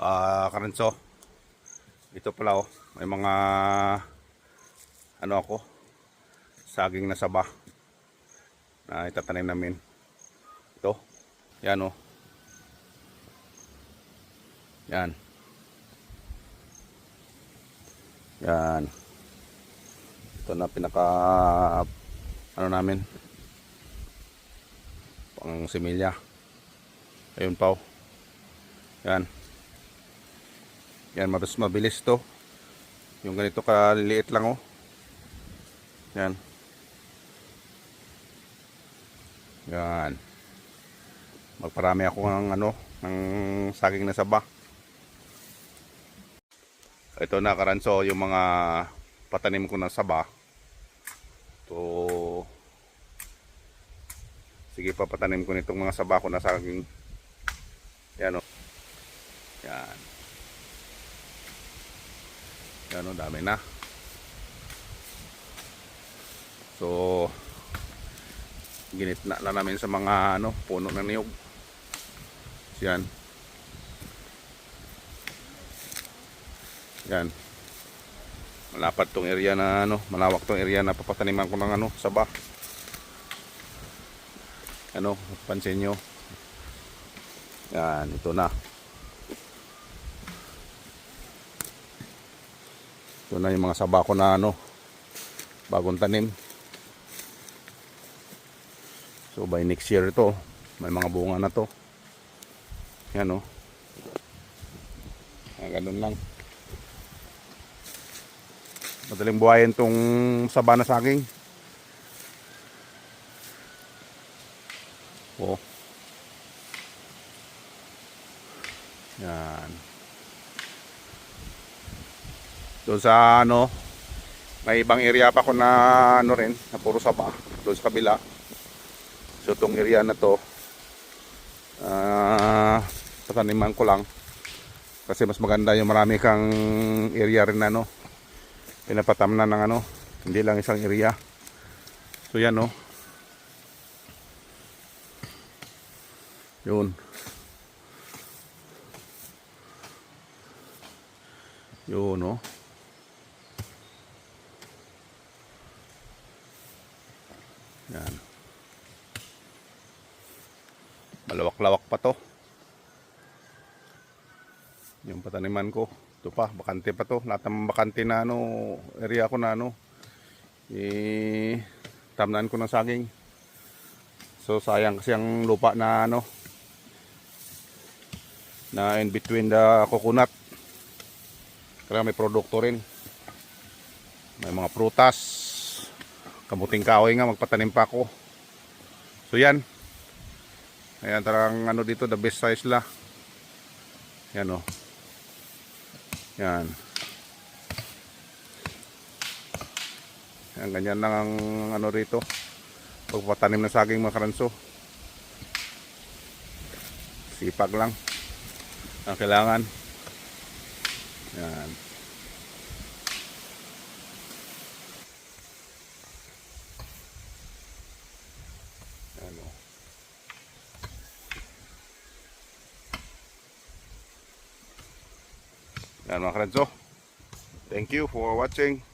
Ah, karanso. Ito pala oh, may mga ano ako saging na saba na itatanim namin. Ito. Yan oh. Yan. Yan. Ito na pinaka ano namin pang similya. Ayun pa oh. Yan. Yan, mas mabilis to. Yung ganito kaliit lang oh. Yan. Yan. Magparami ako ng ano, ng saging na saba. Ito na karanso yung mga patanim ko ng saba. To Sige pa patanim ko nitong mga saba ko na saging. Yan oh. Yan. Yan o, dami na. So, ginitna na namin sa mga ano, puno ng niyog. Yan. Yan. Malapad tong area na ano, malawak tong area na papataniman ko ng ano, saba. Ano, pansin nyo. Yan, ito na. Ito na yung mga saba ko na ano, bagong tanim. So by next year ito, may mga bunga na to. Yan o. Ah, ganun lang. Madaling buhayin tong saba na saging. Oh. Yan. Doon sa ano, may ibang area pa ko na ano rin, na puro saba. Doon sa kabila. So itong area na to, ah, pataniman ko lang. Kasi mas maganda yung marami kang area rin na ano, pinapatamnan ng ano, hindi lang isang area. So yan oh. Yun. Yun oh. Yan. Malawak-lawak pa to. Yung pataniman ko. Ito pa, bakante pa to. Lahat ng bakante na ano, area ko na ano. Eh, tamnan ko ng saging. So sayang kasi ang lupa na ano na in between the coconut. Kaya may produkto rin. May mga prutas. Kamuting kahoy nga magpatanim pa ako. So yan. Ayan tarang ano dito the best size la. Yan oh. Yan. Yan ganyan lang ang ano rito. Pagpatanim ng saging mga karanso. Sipag lang. Ang kailangan. Yan. Yan mga karanso. Thank you for watching.